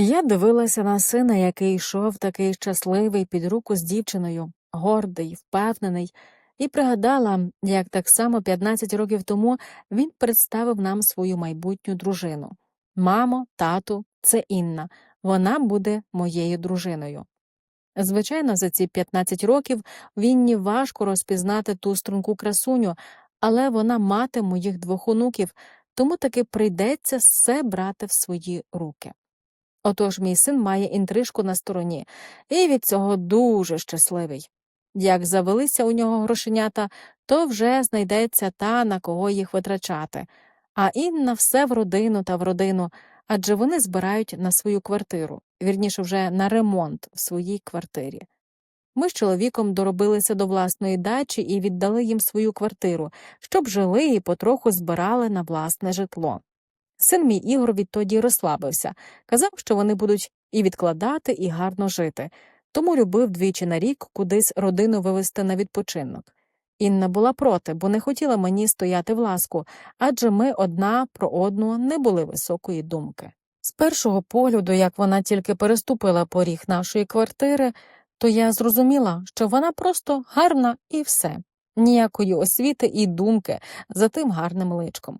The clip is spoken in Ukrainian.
Я дивилася на сина, який йшов такий щасливий під руку з дівчиною, гордий, впевнений, і пригадала, як так само 15 років тому він представив нам свою майбутню дружину. Мамо, тату, це Інна, вона буде моєю дружиною. Звичайно, за ці 15 років Вінні важко розпізнати ту струнку красуню, але вона мати моїх двох онуків, тому таки прийдеться все брати в свої руки. Отож мій син має інтрижку на стороні, і від цього дуже щасливий. Як завелися у нього грошенята, то вже знайдеться та, на кого їх витрачати, а Інна все в родину та в родину, адже вони збирають на свою квартиру, вірніше вже на ремонт в своїй квартирі. Ми з чоловіком доробилися до власної дачі і віддали їм свою квартиру, щоб жили і потроху збирали на власне житло. Син мій Ігор відтоді розслабився, казав, що вони будуть і відкладати, і гарно жити, тому любив двічі на рік кудись родину вивезти на відпочинок. Інна була проти, бо не хотіла мені стояти в ласку, адже ми одна про одну не були високої думки. З першого погляду, як вона тільки переступила поріг нашої квартири, то я зрозуміла, що вона просто гарна і все, ніякої освіти і думки за тим гарним личком.